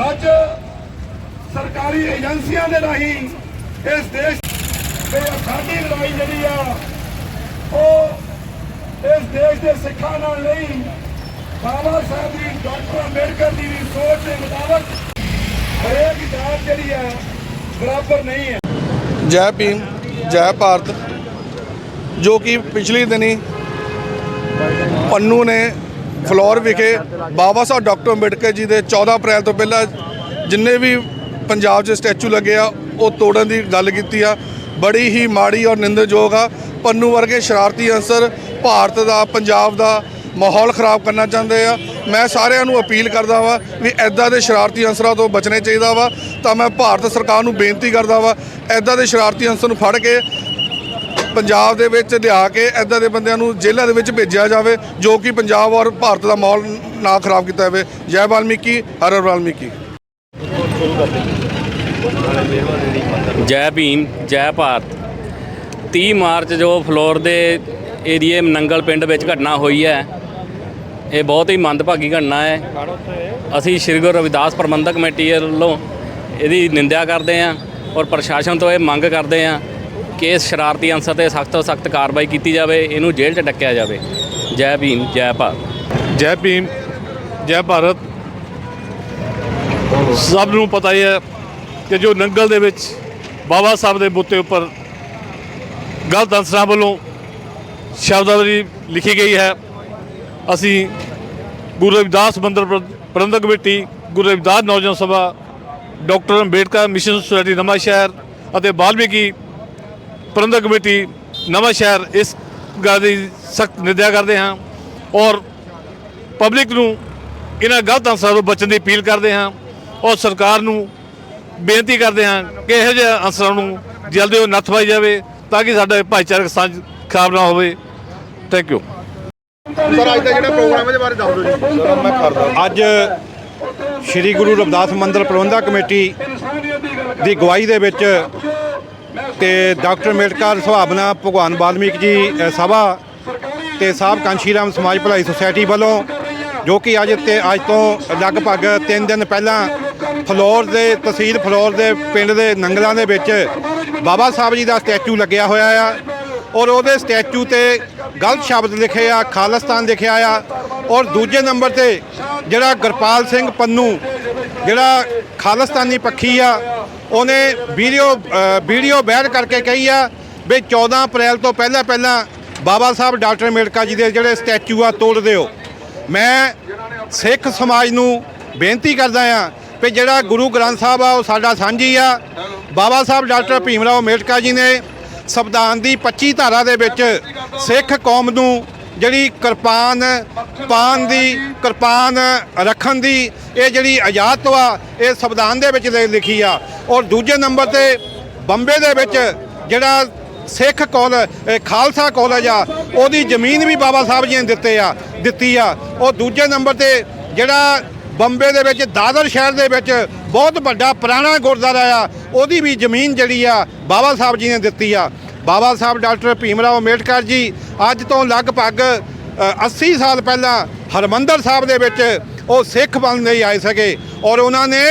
ਅੱਜ ਸਰਕਾਰੀ ਏਜੰਸੀਆਂ ਦੇ ਰਾਹੀਂ ਇਸ ਦੇਸ਼ ਦੇ ਸਾਡੀ ਲੜਾਈ ਜਿਹੜੀ ਆ, ਉਹ ਇਸ ਦੇਸ਼ ਦੇ ਸਿੱਖਾਂ ਨਾਲ ਨਹੀਂ, ਬਾਬਾ ਸਾਹਿਬ ਦੀ ਡਾਕਟਰ ਅੰਬੇਡਕਰ ਦੀ ਵੀ ਸੋਚ ਦੇ ਮੁਤਾਬਕ ਹਰੇਕ ਜਾਤ ਜਿਹੜੀ ਆ, ਬਰਾਬਰ ਨਹੀਂ ਹੈ। ਜੈ ਭੀਮ, ਜੈ ਭਾਰਤ। ਜੋ ਕਿ ਪਿਛਲੇ ਦਿਨੀ ਪੰਨੂ ਨੇ ਫਲੋਰ ਵਿਖੇ ਬਾਬਾ ਸਾਹਿਬ ਡਾਕਟਰ ਅੰਬੇਡਕਰ ਜੀ ਦੇ 14 ਅਪ੍ਰੈਲ ਤੋਂ ਪਹਿਲਾਂ ਜਿੰਨੇ ਵੀ ਪੰਜਾਬ 'ਚ ਸਟੈਚੂ ਲੱਗੇ ਆ, ਉਹ ਤੋੜਨ ਦੀ ਗੱਲ ਕੀਤੀ ਆ। ਬੜੀ ਹੀ ਮਾੜੀ ਔਰ ਨਿੰਦਣਯੋਗ ਆ। ਪੰਨੂ ਵਰਗੇ ਸ਼ਰਾਰਤੀ ਅੰਸਰ ਭਾਰਤ ਦਾ, ਪੰਜਾਬ ਦਾ ਮਾਹੌਲ ਖਰਾਬ ਕਰਨਾ ਚਾਹੁੰਦੇ ਆ। ਮੈਂ ਸਾਰਿਆਂ ਨੂੰ ਅਪੀਲ ਕਰਦਾ ਵਾ ਵੀ ਐਦਾਂ ਦੇ ਸ਼ਰਾਰਤੀ ਅੰਸਰਾਂ ਤੋਂ ਬਚਣੇ ਚਾਹੀਦਾ ਵਾ। ਤਾਂ ਮੈਂ ਭਾਰਤ ਸਰਕਾਰ ਨੂੰ ਬੇਨਤੀ ਕਰਦਾ ਵਾ ਐਦਾਂ ਦੇ ਸ਼ਰਾਰਤੀ ਅੰਸਰ ਨੂੰ ਫੜ ਕੇ ਪੰਜਾਬ ਦੇ ਵਿੱਚ ਲਿਆ ਕੇ ਐਦਾਂ ਦੇ ਬੰਦਿਆਂ ਨੂੰ ਜੇਲ੍ਹਾਂ ਦੇ ਵਿੱਚ ਭੇਜਿਆ ਜਾਵੇ, ਜੋ ਕਿ ਪੰਜਾਬ ਔਰ ਭਾਰਤ ਦਾ ਮਾਹੌਲ ਨਾ ਖਰਾਬ ਕੀਤਾ ਜਾਵੇ। ਜੈ ਵਾਲਮੀਕੀ ਹਰ ਹਰ ਵਾਲਮੀਕੀ ਜੈ ਭੀਮ, ਜੈ ਭਾਰਤ। 30 ਮਾਰਚ ਜੋ ਫਲੋਰ ਦੇ ਏਰੀਏ ਨੰਗਲ ਪਿੰਡ ਵਿੱਚ ਘਟਨਾ ਹੋਈ ਹੈ, ਇਹ ਬਹੁਤ ਹੀ ਮੰਦਭਾਗੀ ਘਟਨਾ ਹੈ। ਅਸੀਂ ਸ਼੍ਰੀ ਗੁਰੂ ਰਵਿਦਾਸ ਪ੍ਰਬੰਧਕ ਕਮੇਟੀ ਵੱਲੋਂ ਇਹਦੀ ਨਿੰਦਿਆ ਕਰਦੇ ਹਾਂ ਔਰ ਪ੍ਰਸ਼ਾਸਨ ਤੋਂ ਇਹ ਮੰਗ ਕਰਦੇ ਹਾਂ ਕਿ ਇਸ ਸ਼ਰਾਰਤੀ ਅੰਸਰ ਤੇ ਸਖਤ ਤੋਂ ਸਖਤ ਕਾਰਵਾਈ ਕੀਤੀ ਜਾਵੇ, ਇਹਨੂੰ ਜੇਲ੍ਹ 'ਚ ਡੱਕਿਆ ਜਾਵੇ। ਜੈ ਭੀਮ, ਜੈ ਭਾਰਤ। ਜੈ ਭੀਮ, ਜੈ ਭਾਰਤ। ਸਭ ਨੂੰ ਪਤਾ ਹੀ ਹੈ ਕਿ ਜੋ ਨੰਗਲ ਦੇ ਵਿੱਚ ਬਾਬਾ ਸਾਹਿਬ ਦੇ ਬੁੱਤੇ ਉੱਪਰ ਗਲਤ ਅੰਸਰਾਂ ਵੱਲੋਂ ਸ਼ਬਦਾਵਲੀ ਲਿਖੀ ਗਈ ਹੈ। ਅਸੀਂ ਗੁਰੂ ਰਵਿਦਾਸ ਮੰਦਰ ਪ੍ਰਬੰਧਕ ਕਮੇਟੀ, ਗੁਰੂ ਰਵਿਦਾਸ ਨੌਜਵਾਨ ਸਭਾ, doctor Ambedkar mission society Nawanshahr ਅਤੇ ਬਾਲਮੀਕੀ ਪ੍ਰਬੰਧਕ ਕਮੇਟੀ ਨਵਾਂ ਸ਼ਹਿਰ ਇਸ ਗੱਲ ਦੀ ਸਖਤ ਨਿੰਦਿਆ ਕਰਦੇ ਹਾਂ ਔਰ ਪਬਲਿਕ ਨੂੰ ਇਹਨਾਂ ਗਲਤ ਅੰਸਰਾਂ ਤੋਂ ਬਚਣ ਦੀ ਅਪੀਲ ਕਰਦੇ ਹਾਂ ਔਰ ਸਰਕਾਰ ਨੂੰ ਬੇਨਤੀ ਕਰਦੇ ਹਾਂ ਕਿ ਇਹੋ ਜਿਹੇ ਅੰਸਰਾਂ ਨੂੰ ਜਲਦੀ ਉਹ ਨੱਥ ਪਾਈ ਜਾਵੇ ਤਾਂ ਕਿ ਸਾਡਾ ਭਾਈਚਾਰਕ ਸਾਂਝ ਖਰਾਬ ਨਾ ਹੋਵੇ। ਥੈਂਕ ਯੂ ਸਰ ਅੱਜ ਦਾ ਜਿਹੜਾ ਪ੍ਰੋਗਰਾਮ ਇਹਦੇ ਬਾਰੇ ਦੱਸ ਦਿਓ ਜੀ। ਮੈਂ ਕਰਦਾ ਅੱਜ ਸ੍ਰੀ ਗੁਰੂ ਰਵਿਦਾਸ ਮੰਦਿਰ ਪ੍ਰਬੰਧਕ ਕਮੇਟੀ ਦੀ ਗਵਾਹੀ ਦੇ ਵਿੱਚ ਤੇ ਡਾਕਟਰ ਅੰਬੇਡਕਰ ਸੁਭਾਵਨਾ ਭਗਵਾਨ ਵਾਲਮੀਕ ਜੀ ਸਭਾ ਤੇ ਸਾਹਿਬ ਕਾਂਸ਼ੀ ਰਾਮ ਸਮਾਜ ਭਲਾਈ ਸੁਸਾਇਟੀ ਵੱਲੋਂ, ਜੋ ਕਿ ਅੱਜ ਤੇ ਅੱਜ ਤੋਂ ਲਗਭਗ 3 ਦਿਨ ਪਹਿਲਾਂ ਫਲੋਰ ਦੇ, ਤਹਿਸੀਲ ਫਲੋਰ ਦੇ, ਪਿੰਡ ਦੇ ਨੰਗਲਾਂ ਦੇ ਵਿੱਚ ਬਾਬਾ ਸਾਹਿਬ ਜੀ ਦਾ ਸਟੈਚੂ ਲੱਗਿਆ ਹੋਇਆ ਆ ਔਰ ਉਹਦੇ ਸਟੈਚੂ ਤੇ ਗਲਤ ਸ਼ਬਦ ਲਿਖੇ ਆ, ਖਾਲਿਸਤਾਨ ਲਿਖਿਆ ਆ ਔਰ ਦੂਜੇ ਨੰਬਰ ਤੇ ਜਿਹੜਾ ਗੁਰਪਾਲ ਸਿੰਘ ਪੰਨੂ, ਜਿਹੜਾ ਖਾਲਿਸਤਾਨੀ ਪੱਖੀ ਆ ਉਹਨੇ ਵੀਡੀਓ ਵੀਡੀਓ ਬੈਰ ਕਰਕੇ ਕਹੀ ਆ ਵੀ 14 ਅਪ੍ਰੈਲ ਤੋਂ ਪਹਿਲਾਂ ਪਹਿਲਾਂ ਬਾਬਾ ਸਾਹਿਬ ਡਾਕਟਰ ਅੰਬੇਡਕਰ ਜੀ ਦੇ ਜਿਹੜੇ ਸਟੈਚੂ ਆ ਤੋੜ ਦਿਓ ਮੈਂ ਸਿੱਖ ਸਮਾਜ ਨੂੰ ਬੇਨਤੀ ਕਰਦਾ ਆ ਵੀ ਜਿਹੜਾ ਗੁਰੂ ਗ੍ਰੰਥ ਸਾਹਿਬ ਆ, ਉਹ ਸਾਡਾ ਸਾਂਝੀ ਆ। ਬਾਬਾ ਸਾਹਿਬ ਡਾਕਟਰ ਭੀਮ ਰਾਓ ਅੰਬੇਡਕਰ ਜੀ ਨੇ ਸੰਵਿਧਾਨ ਦੀ 25 ਧਾਰਾ ਦੇ ਵਿੱਚ ਸਿੱਖ ਕੌਮ ਨੂੰ ਜਿਹੜੀ ਕਿਰਪਾਨ ਪਾਨ ਦੀ, ਕਿਰਪਾਨ ਰੱਖਣ ਦੀ, ਇਹ ਜਿਹੜੀ ਆਜ਼ਾਦ ਤੋਂ ਆ, ਇਹ ਸੰਵਿਧਾਨ ਦੇ ਵਿੱਚ ਲਿਖੀ ਆ। ਔਰ ਦੂਜੇ ਨੰਬਰ ਤੇ ਬੰਬੇ ਦੇ ਵਿੱਚ ਜਿਹੜਾ ਸਿੱਖ ਕੋਲ ਖਾਲਸਾ ਕਾਲਜ ਆ, ਉਹਦੀ ਜ਼ਮੀਨ ਵੀ ਬਾਬਾ ਸਾਹਿਬ ਜੀ ਨੇ ਦਿੱਤੇ ਆ, ਦਿੱਤੀ ਆ। ਉਹ ਦੂਜੇ ਨੰਬਰ ਤੇ ਜਿਹੜਾ ਬੰਬੇ ਦੇ ਵਿੱਚ, ਦਾਦਰ ਸ਼ਹਿਰ ਦੇ ਵਿੱਚ ਬਹੁਤ ਵੱਡਾ ਪੁਰਾਣਾ ਗੁਰਦੁਆਰਾ ਆ, ਉਹਦੀ ਵੀ ਜ਼ਮੀਨ ਜਿਹੜੀ ਆ, ਬਾਬਾ ਸਾਹਿਬ ਜੀ ਨੇ ਦਿੱਤੀ ਆ। ਬਾਬਾ ਸਾਹਿਬ ਡਾਕਟਰ ਭੀਮ ਰਾਓ ਅੰਬੇਡਕਰ ਜੀ ਅੱਜ ਤੋਂ ਲਗਭਗ ਅ, 80 ਸਾਲ ਪਹਿਲਾਂ ਹਰਮੰਦਰ ਸਾਹਿਬ ਦੇ ਵਿੱਚ ਉਹ ਸਿੱਖ ਬਣਨ ਲਈ ਆਏ ਸਕੇ ਔਰ ਉਹਨਾਂ ਨੇ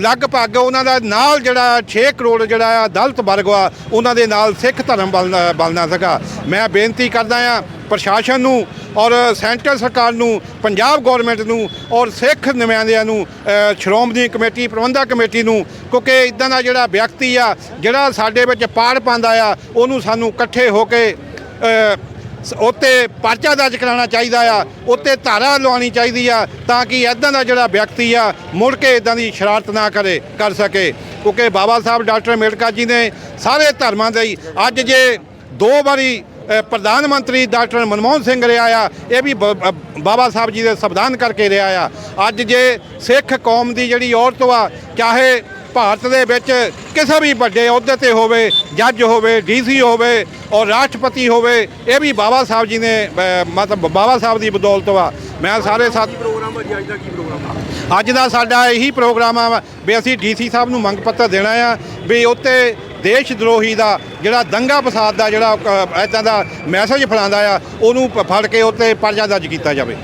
ਲਗਭਗ ਉਹਨਾਂ ਦਾ ਨਾਲ ਜਿਹੜਾ 6 ਕਰੋੜ ਜਿਹੜਾ ਆ ਦਲਿਤ ਵਰਗ ਆ ਉਹਨਾਂ ਦੇ ਨਾਲ ਸਿੱਖ ਧਰਮ ਬਣਨਾ ਬਣਨਾ ਸੀਗਾ। ਮੈਂ ਬੇਨਤੀ ਕਰਦਾ ਆ ਪ੍ਰਸ਼ਾਸਨ ਨੂੰ ਔਰ ਸੈਂਟਰ ਸਰਕਾਰ ਨੂੰ, ਪੰਜਾਬ ਗਵਰਨਮੈਂਟ ਨੂੰ ਔਰ ਸਿੱਖ ਨੁਮਾਇੰਦਿਆਂ ਨੂੰ ਸ਼੍ਰੋਮਣੀ ਕਮੇਟੀ, ਪ੍ਰਬੰਧਕ ਕਮੇਟੀ ਨੂੰ, ਕਿਉਂਕਿ ਇਦਾਂ ਦਾ ਜਿਹੜਾ ਵਿਅਕਤੀ ਆ, ਜਿਹੜਾ ਸਾਡੇ ਵਿੱਚ ਪਾੜ ਪਾਉਂਦਾ ਆ, ਉਹਨੂੰ ਸਾਨੂੰ ਇਕੱਠੇ ਹੋ ਕੇ ਸ- ਉੱਤੇ ਪਰਚਾ ਦਰਜ ਕਰਾਉਣਾ ਚਾਹੀਦਾ ਆ, ਉੱਤੇ ਧਾਰਾ ਲਵਾਉਣੀ ਚਾਹੀਦੀ ਆ, ਤਾਂ ਕਿ ਇਦਾਂ ਦਾ ਜਿਹੜਾ ਵਿਅਕਤੀ ਆ, ਮੁੜ ਕੇ ਇਦਾਂ ਦੀ ਸ਼ਰਾਰਤ ਨਾ ਕਰੇ, ਕਰ ਸਕੇ। ਕਿਉਂਕਿ ਬਾਬਾ ਸਾਹਿਬ, ਡਾਕਟਰ ਅੰਬੇਡਕਰ ਜੀ ਨੇ ਸਾਰੇ ਧਰਮਾਂ ਦੇ ਅੱਜ ਜੇ ਦੋ ਵਾਰੀ ਪ੍ਰਧਾਨ ਮੰਤਰੀ ਡਾਕਟਰ ਮਨਮੋਹਨ ਸਿੰਘ ਰਿਹਾ ਆ ਇਹ ਵੀ ਬਾਬਾ ਸਾਹਿਬ ਜੀ ਦੇ ਸੰਵਿਧਾਨ ਕਰਕੇ ਰਿਹਾ ਆ। ਅੱਜ ਜੇ ਸਿੱਖ ਕੌਮ ਦੀ ਜਿਹੜੀ ਔਰਤ ਆ ਚਾਹੇ ਭਾਰਤ ਦੇ ਵਿੱਚ ਕਿਸੇ ਵੀ ਵੱਡੇ ਅਹੁਦੇ ਤੇ ਹੋਵੇ ਜੱਜ ਹੋਵੇ ਡੀਸੀ ਹੋਵੇ ਔਰ ਰਾਸ਼ਟਰਪਤੀ ਹੋਵੇ ਇਹ ਵੀ ਬਾਬਾ ਸਾਹਿਬ ਜੀ ਨੇ ਮਤਲਬ ਬਾਬਾ ਸਾਹਿਬ ਦੀ ਬਦੌਲਤ ਵਾ। ਮੈਂ ਸਾਰੇ ਸਾਥੀ ਪ੍ਰੋਗਰਾਮ ਅੱਜ ਦਾ ਕੀ ਪ੍ਰੋਗਰਾਮ ਅੱਜ ਦਾ ਸਾਡਾ ਇਹੀ ਪ੍ਰੋਗਰਾਮ ਆ ਵੀ ਅਸੀਂ ਡੀਸੀ ਸਾਹਿਬ ਨੂੰ ਮੰਗ ਪੱਤਰ ਦੇਣਾ ਆ ਵੀ ਉੱਤੇ ਦੇਸ਼ ਦਰੋਹੀ ਦਾ ਜਿਹੜਾ ਦੰਗਾ ਫਸਾਦ ਦਾ ਜਿਹੜਾ ਐਦਾਂ ਦਾ ਮੈਸੇਜ ਫਲਾਉਂਦਾ ਆ, ਉਹਨੂੰ ਪ- ਫੜ ਕੇ ਉੱਤੇ ਪਰਚਾ ਦਰਜ ਕੀਤਾ ਜਾਵੇ।